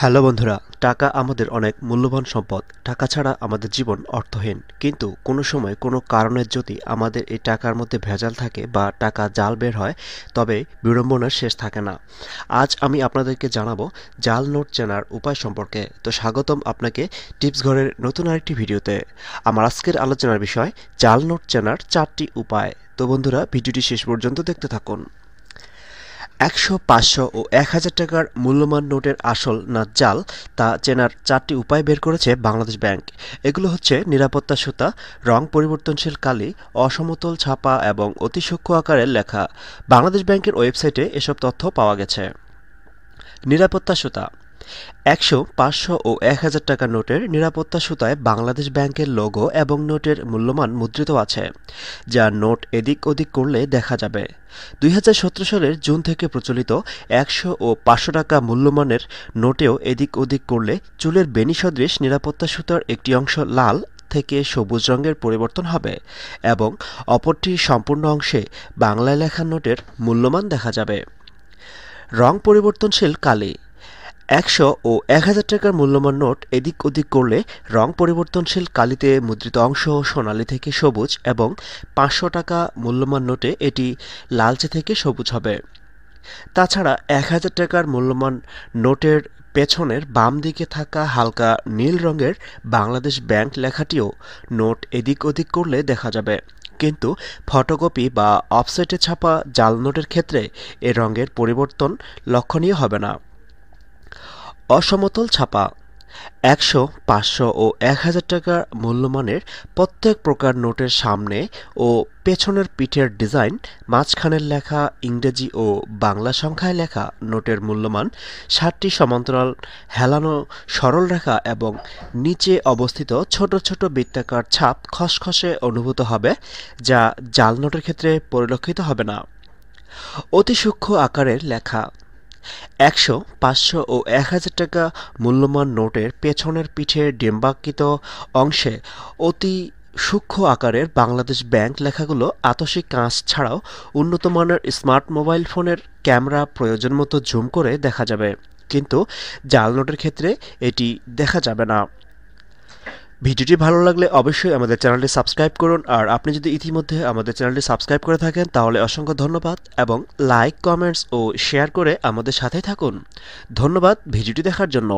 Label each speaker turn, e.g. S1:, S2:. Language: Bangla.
S1: হ্যালো বন্ধুরা, টাকা আমাদের অনেক মূল্যবান সম্পদ। টাকা ছাড়া আমাদের জীবন অর্থহীন। কিন্তু কোনো সময় কোনো কারণের যদি আমাদের এই টাকার মধ্যে ভেজাল থাকে বা টাকা জাল বের হয়, তবে বিড়ম্বনার শেষ থাকে না। আজ আমি আপনাদেরকে জানাব জাল নোট চেনার উপায় সম্পর্কে। তো স্বাগতম আপনাকে টিপস ঘরের নতুন আরেকটি ভিডিওতে। আমার আজকের আলোচনার বিষয়, জাল নোট চেনার চারটি উপায়। তো বন্ধুরা, ভিডিওটি শেষ পর্যন্ত দেখতে থাকুন। একশো, পাঁচশো ও এক হাজার টাকার মূল্যমান নোটের আসল না জাল তা চেনার চারটি উপায় বের করেছে বাংলাদেশ ব্যাংক। এগুলো হচ্ছে নিরাপত্তা সুতা, রং পরিবর্তনশীল কালি, অসমতল ছাপা এবং অতি সূক্ষ্ম আকারের লেখা। বাংলাদেশ ব্যাংকের ওয়েবসাইটে এসব তথ্য পাওয়া গেছে। নিরাপত্তা সুতা একশো, পাঁচশো ও এক হাজার টাকার নোটের নিরাপত্তা সুতায় বাংলাদেশ ব্যাংকের লোগো এবং নোটের মূল্যমান মুদ্রিত আছে, যা নোট এদিক ওদিক করলে দেখা যাবে। দুই হাজার সতেরো সালের জুন থেকে প্রচলিত একশো ও পাঁচশো টাকা মূল্যমানের নোটেও এদিক ওদিক করলে চুলের বেনি সদৃশ নিরাপত্তা সুতার একটি অংশ লাল থেকে সবুজ রঙের পরিবর্তন হবে এবং অপরটি সম্পূর্ণ অংশে বাংলায় লেখা নোটের মূল্যমান দেখা যাবে। রং পরিবর্তনশীল কালি। একশো ও এক হাজার টাকার মূল্যমান নোট এদিক ওদিক করলে রং পরিবর্তনশীল কালিতে মুদ্রিত অংশ সোনালি থেকে সবুজ এবং পাঁচশো টাকা মূল্যমান নোটে এটি লালচে থেকে সবুজ হবে। তাছাড়া এক হাজার টাকার মূল্যমান নোটের পেছনের বাম দিকে থাকা হালকা নীল রঙের বাংলাদেশ ব্যাংক লেখাটিও নোট এদিক ওদিক করলে দেখা যাবে। কিন্তু ফটোকপি বা অফসেটে ছাপা জাল নোটের ক্ষেত্রে এ রঙের পরিবর্তন লক্ষণীয় হবে না। অসমতল ছাপা। একশো, পাঁচশো ও এক হাজার টাকার মূল্যমানের প্রত্যেক প্রকার নোটের সামনে ও পেছনের পিঠের ডিজাইন, মাঝখানের লেখা ইংরেজি ও বাংলা সংখ্যায় লেখা নোটের মূল্যমান, ষাটটি সমান্তরাল, হেলানো, সরল রেখা এবং নিচে অবস্থিত ছোট ছোট বৃত্তাকার ছাপ খসখসে অনুভূত হবে, যা জাল নোটের ক্ষেত্রে পরিলক্ষিত হবে না। অতি সূক্ষ্ম আকারের লেখা। একশো, পাঁচশো ও এক হাজার টাকা মূল্যমান নোটের পেছনের পিঠে ডিম্বাকৃত অংশে অতি সূক্ষ্ম আকারের বাংলাদেশ ব্যাংক লেখাগুলো আতসী কাঁচ ছাড়াও উন্নত মানের স্মার্ট মোবাইল ফোনের ক্যামেরা প্রয়োজন মতো জুম করে দেখা যাবে। কিন্তু জাল নোটের ক্ষেত্রে এটি দেখা যাবে না। ভিডিওটি ভালো লাগলে অবশ্যই আমাদের চ্যানেলটি সাবস্ক্রাইব করুন। আর আপনি যদি ইতিমধ্যে আমাদের চ্যানেলটি সাবস্ক্রাইব করে থাকেন, তাহলে অসংখ্য ধন্যবাদ এবং লাইক, কমেন্টস ও শেয়ার করে আমাদের সাথে থাকুন। ধন্যবাদ ভিডিওটি দেখার জন্য।